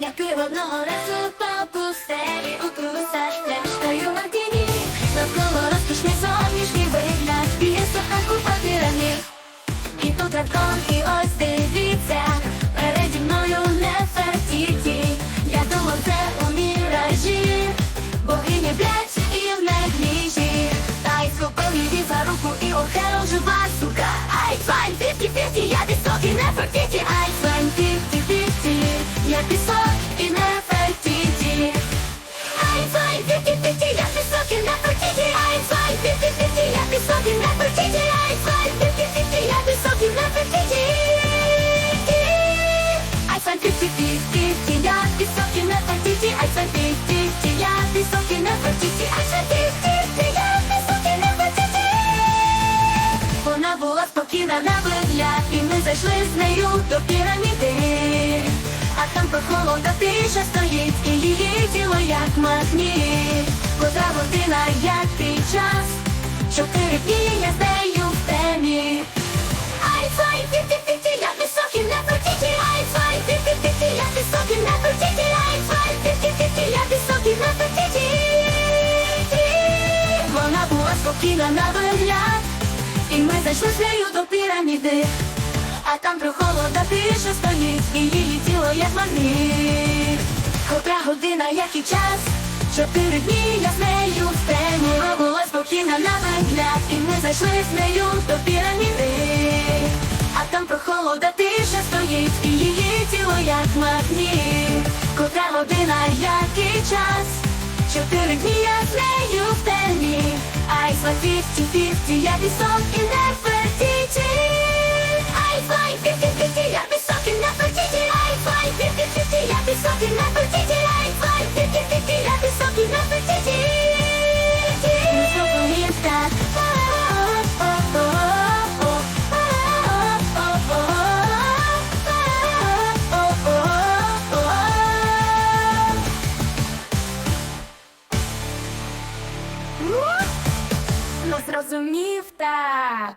Як одного разу пустелі у трусах Тештаю на тіні розкішний зовнішній вигляд Б'є суханку по пірамід І тут дракон, і ось дивіться Переді мною Нефертіті Я думав, це у міражі Богиня блять і в негліжі Та й схопив за руку і охеру жива сука Ай, файн, фіфті-фіфті, я фіфті-фіфті, я пісок і Нефертіті Ай, файн, я пісок і Нефертіті вона була спокійна на вигляд І ми зайшли з нею до піраміди. А там прохолода тиша стоїть І її тіло як магніт. Котра година, як спокійна на вигляд і ми зайшли з нею до піраміди, а там прохолода тиша стоїть, і її тіло як магніт. Котра година, як і час, чотири дні я з нею в темі Вона була спокійна на вигляд, і ми зайшли з нею до піраміди, а там прохолода тиша стоїть, і її тіло як магніт. Котра година, як і час. Чотири дні я з нею Ай, фай, фіфті-фіфті, я пісок і не зрозумів так.